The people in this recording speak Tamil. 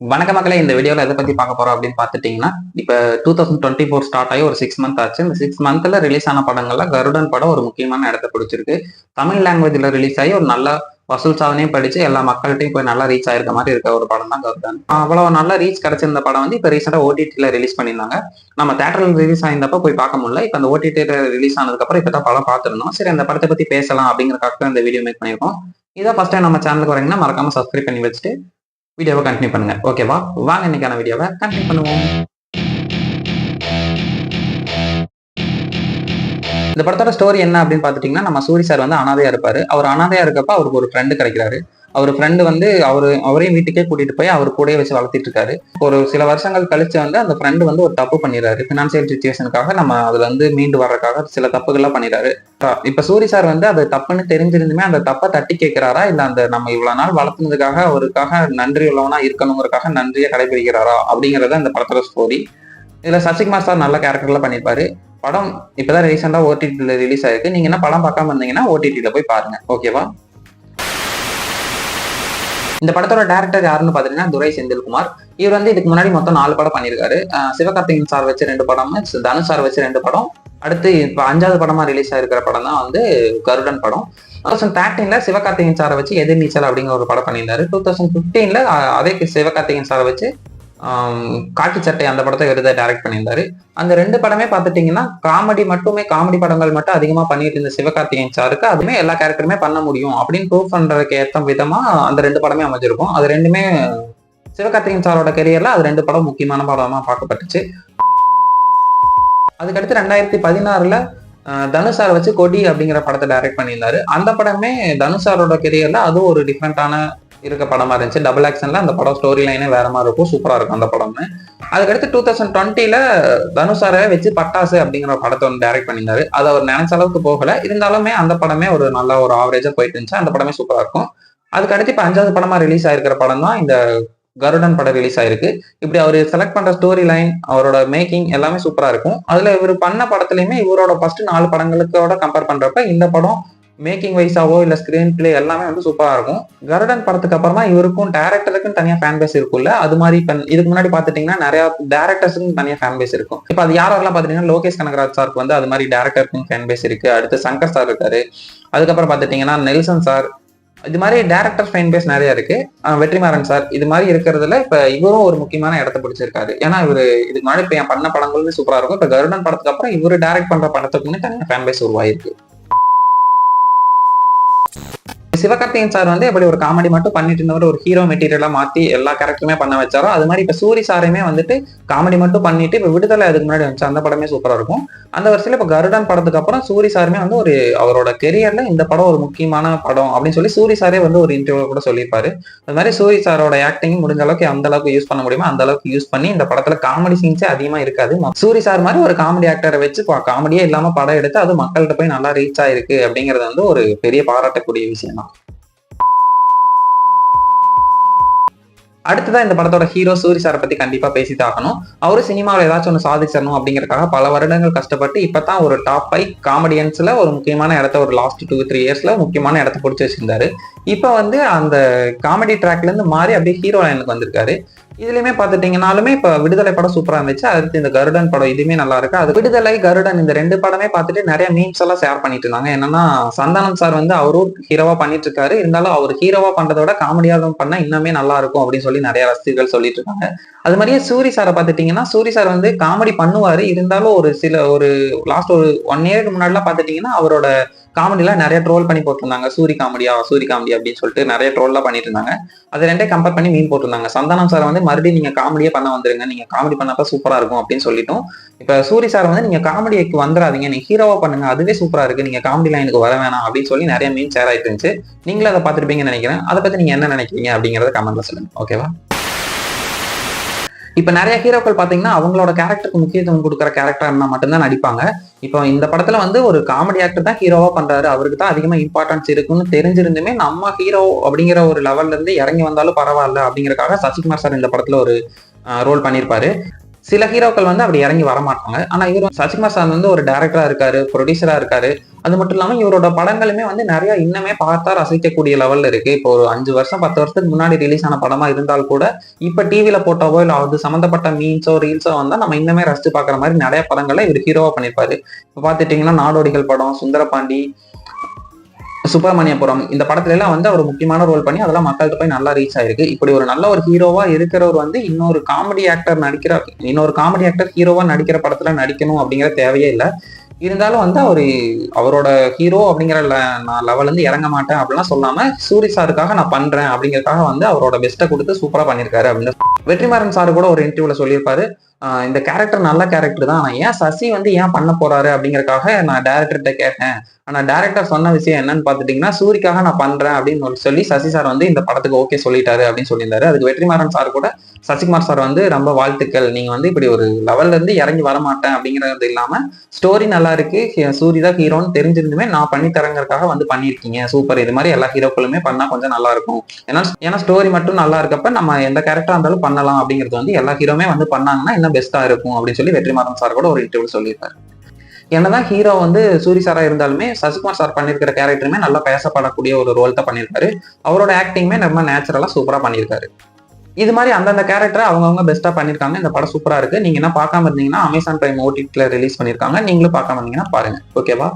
வணக்க மக்களே இந்த வீடியோவில் எதை பற்றி பார்க்க போகிறோம் அப்படின்னு பார்த்துட்டிங்கன்னா இப்போ two thousand twenty four start ஆகி ஒரு சிக்ஸ் மந்த் ஆச்சு. இந்த சிக்ஸ் மந்த்தில் ரிலீஸ் ஆன படங்கள்ல கருடன் படம் ஒரு முக்கியமான இடத்த பிடிச்சிருக்கு. தமிழ் லாங்குவேஜில் ரிலீஸ் ஆகி ஒரு நல்ல வசூல் சாதனையும் படிச்சு எல்லா மக்கள்கிட்டையும் போய் நல்லா ரீச் ஆயிருக்க மாதிரி இருக்க ஒரு படம் தான் கருடன். அவ்வளோ நல்லா ரீச் கிடைச்சிருந்த படம் வந்து இப்போ ரீசெண்டாக ஓடிடியில் ரிலீஸ் பண்ணியிருந்தாங்க. நம்ம தேட்டரில் ரிலீஸ் ஆயிருந்தப்ப போய் பார்க்க முடியல. இப்போ அந்த ஓடிடியில் ரிலீஸ் ஆனதுக்கப்புறம் இப்போ தான் படம் பார்த்துருந்தோம். சரி அந்த படத்தை பற்றி பேசலாம் அப்படிங்கிறக்காக இந்த வீடியோ மேக் பண்ணியிருக்கோம். இதை ஃபர்ஸ்ட் டைம் நம்ம சேனலுக்கு வரீங்கன்னா மறக்காம சப்ஸ்கிரைப் பண்ணி வச்சுட்டு வீடியோவை கண்டினியூ பண்ணுங்க. ஓகேவா வாங்க இன்னைக்கான வீடியோவை கண்டினியூ பண்ணுவோம். இந்த படத்தோட ஸ்டோரி என்ன அப்படின்னு பாத்துட்டீங்கன்னா நம்ம சூரி சார் வந்து அனாதையா இருப்பாரு. அவர் அனாதையா இருக்கப்ப அவருக்கு ஒரு ஃப்ரெண்டு கிடைக்கிறாரு. அவர் ஃப்ரெண்டு வந்து அவரு அவரையும் வீட்டுக்கே கூட்டிட்டு போய் அவர் கூடயே வச்சு வளர்த்திட்டு இருக்காரு. ஒரு சில வருஷங்கள் கழிச்சு வந்து அந்த ஃப்ரெண்டு வந்து ஒரு தப்பு பண்ணிடுறாரு. பினான்சியல் சுச்சுவேஷனுக்காக நம்ம அதுல வந்து மீண்டு வர்றதுக்காக சில தப்புகள்லாம் பண்ணிடுறாரு. இப்ப சூரி சார் வந்து அது தப்புன்னு தெரிஞ்சிருந்துமே அந்த தப்பை தட்டி கேட்கிறாரா? இல்ல அந்த நம்ம இவ்வளவு நாள் வளர்த்துனதுக்காக அவருக்காக நன்றி உள்ளவனா இருக்கணுங்கிறதுக்காக நன்றியை கடைபிடிக்கிறாரா? அப்படிங்கறத அந்த படத்தோட ஸ்டோரி இதுல சசிகுமார் சார் நல்ல கேரக்டர்ல பண்ணிருப்பாரு படம் இப்பதான் ரீசெண்டா ஓடிடியில் ரிலீஸ் ஆயிருக்கு. நீங்க என்ன படம் பார்க்காம இருந்தீங்கன்னா ஓடிடியில போய் பாருங்க. ஓகேவா இந்த படத்தோட டேரக்டர் யாருன்னு பாத்தீங்கன்னா துரை செந்தில்குமார். இவர் வந்து இதுக்கு முன்னாடி மொத்தம் நாலு படம் பண்ணியிருக்காரு. சிவகார்த்திகன் சார் வச்சு ரெண்டு படம் தனுஷ் சார் வச்சு ரெண்டு படம். அடுத்து இப்போ அஞ்சாவது படமா ரிலீஸ் ஆயிருக்கிற படம் தான் வந்து கருடன் படம். டூ தௌசண்ட் தேர்ட்டீன்ல சிவகார்த்திகன் சாரை வச்சு எதிர்நீச்சல் அப்படிங்கிற ஒரு படம் பண்ணியிருந்தாரு. டூ தௌசண்ட் ஃபிஃப்டீன்ல அதே சிவகார்த்திகன் சாரை வச்சு காக்கி சட்டை அந்த படத்தை விருதை டைரக்ட் பண்ணியிருந்தாரு. அந்த ரெண்டு படமே பார்த்துட்டீங்கன்னா காமெடி மட்டுமே காமெடி படங்கள் மட்டும் அதிகமாக பண்ணிட்டு இருந்த சிவகார்த்திகேயன் சாருக்கு அதுமே எல்லா கேரக்டருமே பண்ண முடியும். அப்படின்னு ப்ரூவ் பண்ணுறதுக்கு ஏற்ற விதமாக அந்த ரெண்டு படமே அமைஞ்சிருக்கும். அது ரெண்டுமே சிவகார்த்திகேயன் சாரோட கெரியரில் அது ரெண்டு படம் முக்கியமான படமாக பார்க்கப்பட்டுச்சு. அதுக்கடுத்து ரெண்டாயிரத்தி பதினாறுல தனுஷாரை வச்சு கொடி அப்படிங்கிற படத்தை டைரக்ட் பண்ணியிருந்தாரு. அந்த படமே தனுஷாரோட கெரியரில் கெரியர்ல அதுவும் ஒரு டிஃப்ரெண்டான இருக்க படமா இருந்துச்சு. டபுள் ஆக்ஷன்ல அந்த படம் ஸ்டோரி லைனே வேற மாதிரி இருக்கும். சூப்பரா இருக்கும் அந்த படம்னு அதுக்கடுத்து டூ தௌசண்ட் டுவெண்ட்டில தனுஷாரை வச்சு பட்டாசு அப்படிங்கிற படத்தை ஒன்று டைரக்ட் பண்ணியிருந்தாரு. அது அவர் நினைச்ச அளவுக்கு போகல. இருந்தாலுமே அந்த படமே ஒரு நல்ல ஒரு ஆவரேஜா போயிட்டு இருந்துச்சு. அந்த படமே சூப்பரா இருக்கும். அதுக்கடுத்து இப்ப அஞ்சாவது படமா ரிலீஸ் ஆயிருக்கிற படம் தான் இந்த கருடன் படம் ரிலீஸ் ஆயிருக்கு. இப்படி அவர் செலக்ட் பண்ற ஸ்டோரி லைன் அவரோட மேக்கிங் எல்லாமே சூப்பரா இருக்கும். அதுல இவர் பண்ண படத்துலயுமே இவரோட ஃபர்ஸ்ட் நாலு படங்களுக்கோட கம்பேர் பண்றப்ப இந்த படம் மேக்கிங் வைஸாவோ இல்லை ஸ்க்ரீன் பிளே எல்லாமே வந்து சூப்பராக இருக்கும். கருடன் படத்துக்கு அப்புறமா இவருக்கும் டேரக்டருக்கும் தனியாக ஃபேன் பேஸ் இருக்கும்ல? அது மாதிரி இப்போ இதுக்கு முன்னாடி பார்த்துட்டிங்கன்னா நிறையா டேரக்டர்ஸுக்கும் தனியாக ஃபேன் பேஸ் இருக்கும். இப்போ அது யாரெல்லாம் பார்த்தீங்கன்னா லோகேஷ் கனகராஜ் சாருக்கு வந்து அது மாதிரி டேரக்டருக்கும் ஃபேன் பேஸ் இருக்குது அடுத்து சங்கர் சார் இருக்காரு. அதுக்கப்புறம் பார்த்துட்டிங்கன்னா நெல்சன் சார் இது மாதிரி டேரக்டர் ஃபேன் பேஸ் நிறைய இருக்கு. வெற்றிமாறன் சார் இது மாதிரி இருக்கிறதுல இப்ப இவரும் ஒரு முக்கியமான இடத்த பிடிச்சிருக்காரு. ஏன்னா இவரு இதுக்கு முன்னாடி இப்ப என் பண்ண படங்கள்னு சூப்பரா இருக்கும். இப்ப கருடன் படத்துக்கு அப்புறம் இவரு டேரக்ட் பண்ற படத்துக்குன்னு தனியாக ஃபேன் பேஸ் உருவாயிருக்கு. சிவகார்த்திகன் சார் வந்து எப்படி ஒரு காமெடி மட்டும் பண்ணிட்டு இருந்தவர் ஒரு ஹீரோ மெட்டீரியலா மாத்தி எல்லா கேரக்டருமே பண்ண வச்சாரோ அது மாதிரி இப்ப சூரி சாரையுமே வந்துட்டு காமெடி மட்டும் பண்ணிட்டு இப்ப விடுதலை அதுக்கு முன்னாடி வந்துச்சு. அந்த படமே சூப்பரா இருக்கும். அந்த வருஷத்துல இப்ப கருடன் படத்துக்கு அப்புறம் சூரி சாருமே வந்து ஒரு அவரோட கெரியர்ல இந்த படம் ஒரு முக்கியமான படம் அப்படின்னு சொல்லி சூரி சாரே வந்து ஒரு இன்டர்வியூ கூட சொல்லியிருப்பாரு. அது மாதிரி சூரி சாரோட ஆக்டிங் முடிஞ்ச அளவுக்கு அந்த அளவுக்கு யூஸ் பண்ண முடியுமோ அந்த அளவுக்கு யூஸ் பண்ணி இந்த படத்துல காமெடி சீன்ஸே அதிகமா இருக்காது. சூரி சார் மாதிரி ஒரு காமெடி ஆக்டரை வச்சு காமெடியே இல்லாம படம் எடுத்து அது மக்கள்கிட்ட போய் நல்லா ரீச் ஆயிருக்கு அப்படிங்கறது வந்து ஒரு பெரிய பாராட்டக்கூடிய விஷயம் தான் அடுத்ததான் இந்த படத்தோட ஹீரோ சூரி சாரை பத்தி கண்டிப்பா பேசி தாக்கணும் அவரு சினிமாவில் ஏதாச்சும் ஒன்று சாதிச்சிடணும் அப்படிங்கறக்காக பல வருடங்கள் கஷ்டப்பட்டு இப்பதான் ஒரு டாப் ஃபைவ் காமெடியன்ஸ்ல ஒரு முக்கியமான இடத்த ஒரு லாஸ்ட் டூ த்ரீ இயர்ஸ்ல முக்கியமான இடத்த பிடிச்சி வச்சிருந்தாரு. இப்போ வந்து அந்த காமெடி ட்ராக்ல இருந்து மாறி அப்படியே ஹீரோ லைனுக்கு வந்திருக்காரு. இதுலயுமே பாத்துட்டீங்கனாலுமே இப்ப விடுதலை படம் சூப்பரா இருந்துச்சு. அடுத்து இந்த கருடன் படம் இதுவுமே நல்லா இருக்கு. அது விடுதலை கருடன் இந்த ரெண்டு படமே பார்த்துட்டு நிறைய மீம்ஸ் எல்லாம் ஷேர் பண்ணிட்டு இருந்தாங்க. என்னன்னா சந்தானம் சார் வந்து அவரும் ஹீரோவா பண்ணிட்டு இருக்காரு. இருந்தாலும் அவர் ஹீரோவா பண்றதோட விட காமெடியாக பண்ணா இன்னுமே நல்லா இருக்கும் அப்படின்னு சொல்லி நிறைய ரசிகர்கள் சொல்லிட்டு இருக்காங்க அது மாதிரியே சூரி சாரை பார்த்துட்டீங்கன்னா சூரி சார் வந்து காமெடி பண்ணுவாரு. இருந்தாலும் ஒரு சில ஒரு லாஸ்ட் ஒரு ஒன் இயருக்கு முன்னாடிலாம் பார்த்துட்டீங்கன்னா அவரோட காமெடிலாம் நிறைய ட்ரோல் பண்ணி போட்டிருந்தாங்க. சூரி காமெடியா சூரி காமெடி அப்படின்னு சொல்லிட்டு நிறைய ட்ரோல்லாம் பண்ணிட்டு இருந்தாங்க அது ரெண்டே கம்பேர் பண்ணி மீன் போட்டிருந்தாங்க. சந்தானம் சார் வந்து மறுபடியும் நீங்க காமெடியே பண்ண வந்துருங்க. நீங்க காமெடி பண்ணப்ப சூப்பரா இருக்கும் அப்படின்னு சொல்லிட்டோம். இப்ப சூரி சார் வந்து நீங்க காமெடிக்கு வந்துடாதீங்க நீங்க ஹீரோவா பண்ணுங்க. அதுவே சூப்பரா இருக்கு. நீங்க காமெடி லைனுக்கு வர வேணாம் அப்படின்னு சொல்லி நிறைய மீன் ஷேர் ஆயிட்டு இருந்துச்சு. நீங்களும் அதை பார்த்துருப்பீங்கன்னு நினைக்கிறேன். அதை பத்தி நீங்க என்ன நினைக்கிறீங்க அப்படிங்கறத கமெண்ட்ல சொல்லுங்க. ஓகேவா இப்போ நிறைய ஹீரோக்கள் பார்த்தீங்கன்னா அவங்களோட கேரக்டருக்கு முக்கியத்துவம் கொடுக்குற கேரக்டர் என்ன மட்டும்தான் நடிப்பாங்க. இப்போ இந்த படத்துல வந்து ஒரு காமெடி ஆக்டர் தான் ஹீரோவா பண்றாரு. அவருக்கு தான் அதிகமா இம்பார்ட்டன்ஸ் இருக்குன்னு தெரிஞ்சிருந்துமே நம்ம ஹீரோ அப்படிங்கிற ஒரு லெவல்ல இருந்து இறங்கி வந்தாலும் பரவாயில்ல அப்படிங்கறக்காக சசிகுமார் சார் இந்த படத்துல ஒரு ரோல் பண்ணியிருப்பாரு. சில ஹீரோக்கள் வந்து அப்படி இறங்கி வர மாட்டாங்க ஆனா இவர் சசிகுமார் சார் வந்து ஒரு டேரக்டரா இருக்காரு ப்ரொடியூசரா இருக்காரு. அது மட்டும் இல்லாமல் இவரோட படங்களுமே வந்து நிறைய இன்னுமே பார்த்தா ரசிக்கக்கூடிய லெவலில் இருக்கு. இப்போ ஒரு அஞ்சு வருஷம் பத்து வருஷத்துக்கு முன்னாடி ரிலீஸ் ஆன படமா இருந்தால் கூட இப்போ டிவியில போட்டாவோ இல்லை அது சம்மந்தப்பட்ட மீன்ஸோ ரீல்ஸோ வந்தால் நம்ம இன்னுமே ரசித்து பார்க்குற மாதிரி நிறைய படங்களை இவர் ஹீரோவாக பண்ணியிருப்பாரு. இப்போ பார்த்துட்டிங்கன்னா நாடோடிகள் படம் சுந்தரபாண்டி சுப்பிரமணியபுரம் இந்த படத்துல எல்லாம் வந்து அவர் முக்கியமான ரோல் பண்ணி அதெல்லாம் மக்கள்கிட்ட போய் நல்லா ரீச் ஆயிருக்கு. இப்படி ஒரு நல்ல ஒரு ஹீரோவா இருக்கிறவர் வந்து இன்னொரு காமெடி ஆக்டர் நடிக்கிற இன்னொரு காமெடி ஆக்டர் ஹீரோவா நடிக்கிற படத்துல நடிக்கணும் அப்படிங்கிற தேவையே இல்லை. இருந்தாலும் வந்து அவரு அவரோட ஹீரோ அப்படிங்கிற நான் லெவல்லேருந்து இறங்க மாட்டேன் அப்படிலாம் சொல்லாம சூரி சாருக்காக நான் பண்றேன் அப்படிங்கிறதுக்காக வந்து அவரோட பெஸ்ட்டை கொடுத்து சூப்பரா பண்ணியிருக்காரு அப்படின்னு வெற்றிமாறன் சார் கூட ஒரு இன்டர்வியூல சொல்லியிருப்பாரு. இந்த கேரக்டர் நல்ல கேரக்டர் தான். ஆனா ஏன் சசி வந்து ஏன் பண்ண போறாரு அப்படிங்கறக்காக நான் டேரக்டர்கிட்ட கேட்டேன். ஆனா டேரக்டர் சொன்ன விஷயம் என்னன்னு பாத்துட்டீங்கன்னா சூரிக்காக நான் பண்றேன் அப்படின்னு சொல்லி சசி சார் வந்து இந்த படத்துக்கு ஓகே சொல்லிட்டாரு அப்படின்னு சொல்லியிருந்தாரு. அதுக்கு வெற்றிமாறன் சார் கூட சசிகுமார் சார் வந்து ரொம்ப வாழ்த்துக்கள். நீங்க வந்து இப்படி ஒரு லெவல்ல இருந்து இறங்கி வர மாட்டேன் அப்படிங்கறது இல்லாம ஸ்டோரி நல்லா இருக்கு. சூரி தான் ஹீரோன்னு தெரிஞ்சிருந்துமே நான் பண்ணி தரங்கிறதுக்காக வந்து பண்ணியிருக்கீங்க. சூப்பர் இது மாதிரி எல்லா ஹீரோக்களுமே பண்ணா கொஞ்சம் நல்லா இருக்கும். ஏன்னா ஏன்னா ஸ்டோரி மட்டும் நல்லா இருக்கப்ப நம்ம எந்த கேரக்டரா இருந்தாலும் பண்ணலாம் அப்படிங்கிறது வந்து எல்லா ஹீரோமே வந்து பண்ணாங்கன்னா இன்னும் பெஸ்டா இருக்கும் அப்படின்னு சொல்லி வெற்றிமாறன் சார் கூட ஒரு இன்டர்வியூ சொல்லியிருக்காரு. என்னதான் ஹீரோ வந்து சூரி சாரா இருந்தாலுமே சசிகுமார் சார் பண்ணியிருக்கிற கேரக்டருமே நல்லா பேசப்படக்கூடிய ஒரு ரோல் தான் பண்ணியிருக்காரு. அவரோட ஆக்டிங்குமே ரொம்ப நேச்சுரலா சூப்பரா பண்ணியிருக்காரு. இது மாதிரி அந்தந்த கேரக்டர் அவங்கவுங்க பெஸ்ட்டாக பண்ணியிருக்காங்க இந்த படம் சூப்பராக இருக்கு. நீங்கள் என்ன பார்க்காம இருந்தீங்கன்னா அமேசான் பிரைம் ஓடிடியில் ரிலீஸ் பண்ணியிருக்காங்க நீங்களும் பார்க்காம இருந்தீங்கன்னா பாருங்கள் ஓகேவா